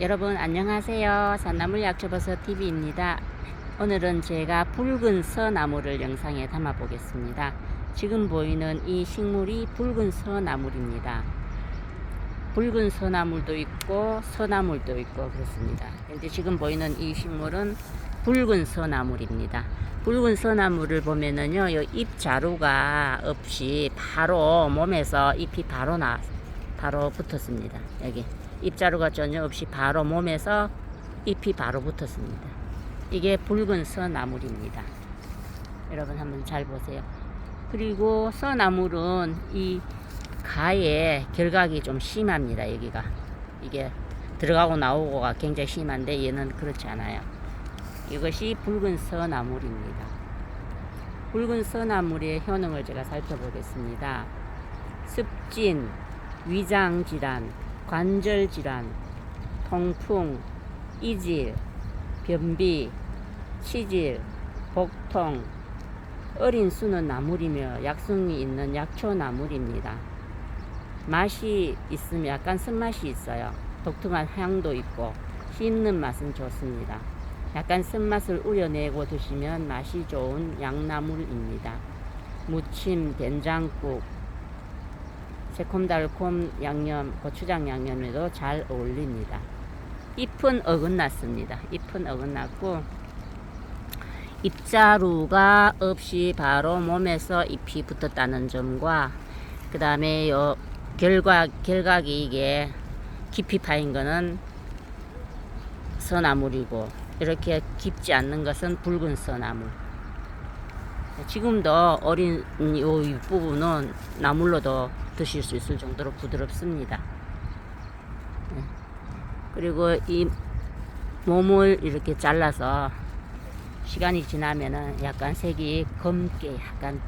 여러분 안녕하세요. 산나물 약초버섯 TV입니다. 오늘은 제가 붉은 서나무를 영상에 담아 보겠습니다. 지금 보이는 이 식물이 붉은 서나물입니다. 붉은 서나물도 있고 서나물도 있고 그렇습니다. 근데 지금 보이는 이 식물은 붉은 서나물입니다. 붉은 서나물을 보면은요, 이잎 자루가 없이 바로 몸에서 잎이 바로 나, 바로 붙었습니다. 여기 잎 자루가 전혀 없이 바로 몸에서 잎이 바로 붙었습니다. 이게 붉은 서나물입니다. 여러분 한번 잘 보세요. 그리고 서나물은 이 가에 결각이 좀 심합니다. 여기가 이게 들어가고 나오고가 굉장히 심한데 얘는 그렇지 않아요. 이것이 붉은 서나물입니다. 붉은 서나물의 효능을 제가 살펴보겠습니다. 습진, 위장 질환, 관절 질환, 통풍, 이질, 변비, 치질, 복통, 어린 수는 나물이며 약성이 있는 약초 나물입니다. 맛이 있으면 약간 쓴맛이 있어요. 독특한 향도 있고 씹는 맛은 좋습니다. 약간 쓴맛을 우려내고 드시면 맛이 좋은 양나물입니다. 무침, 된장국, 새콤달콤 양념, 고추장 양념에도 잘 어울립니다. 잎은 어긋났습니다. 잎은 어긋났고 잎자루가 없이 바로 몸에서 잎이 붙었다는 점과 그 다음에 요 결각, 결각이 이게 깊이 파인 거는 서나물이고 이렇게 깊지 않는 것은 붉은 서나물. 지금도 어린 요 윗부분은 나물로도 드실 수 있을 정도로 부드럽습니다. 네. 그리고 이 몸을 이렇게 잘라서 시간이 지나면은 약간 색이 검게 약간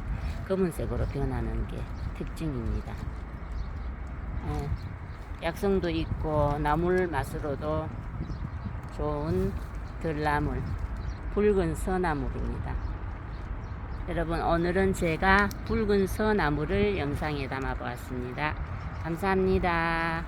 검은색으로 변하는 게 특징입니다. 예, 약성도 있고 나물 맛으로도 좋은 들나물, 붉은 서나물입니다. 여러분 오늘은 제가 붉은 서나물을 영상에 담아 보았습니다. 감사합니다.